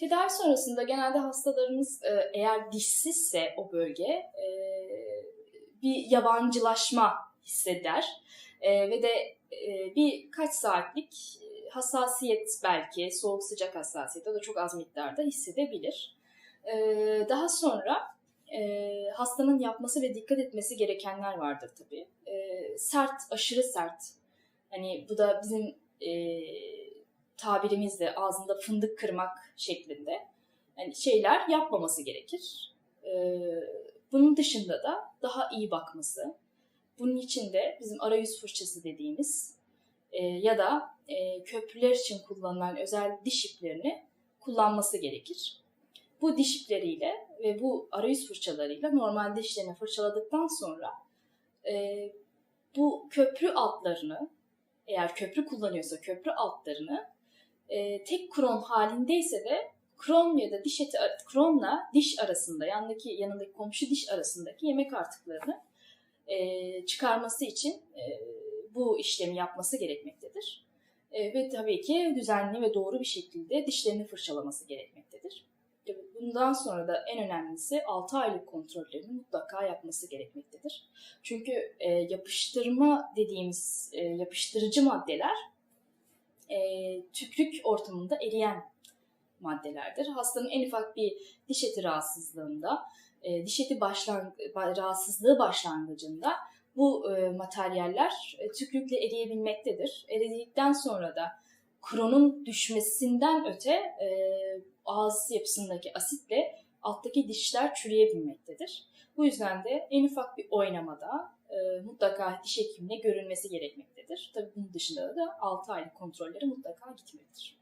Tedavi sonrasında genelde hastalarımız e, eğer dişsizse o bölge e, bir yabancılaşma hisseder E, ve de e, birkaç saatlik hassasiyet belki soğuk sıcak hassasiyet o da çok az miktarda hissedebilir. Daha sonra hastanın yapması ve dikkat etmesi gerekenler vardır tabii. Sert, aşırı sert. Hani bu da bizim tabirimizle ağzında fındık kırmak şeklinde yani şeyler yapmaması gerekir. Ee, bunun dışında da daha iyi bakması. Bunun için de bizim arayüz fırçası dediğimiz e, ya da e, köprüler için kullanılan özel diş iplerini kullanması gerekir. Bu diş ipleriyle ve bu arayüz fırçalarıyla normal dişlerini fırçaladıktan sonra e, bu köprü altlarını eğer köprü kullanıyorsa köprü altlarını e, tek kron halindeyse de kron ya da diş eti kronla diş arasında yanındaki yanındaki komşu diş arasındaki yemek artıklarını e, çıkarması için e, bu işlemi yapması gerekmektedir. E, ve tabii ki düzenli ve doğru bir şekilde dişlerini fırçalaması gerekmektedir. Tabii Bundan sonra da en önemlisi 6 aylık kontrollerini mutlaka yapması gerekmektedir. Çünkü e, yapıştırma dediğimiz e, yapıştırıcı maddeler e, tükrük ortamında eriyen maddelerdir. Hastanın en ufak bir diş eti rahatsızlığında, e, diş eti başlang rahatsızlığı başlangıcında bu e, materyaller e, tükrükle eriyebilmektedir. Eridikten sonra da kronun düşmesinden öte e, ağız yapısındaki asitle alttaki dişler çürüyebilmektedir. Bu yüzden de en ufak bir oynamada e, mutlaka diş hekimine görülmesi gerekmektedir. Tabii bunun dışında da 6 aylık kontrolleri mutlaka gitmelidir.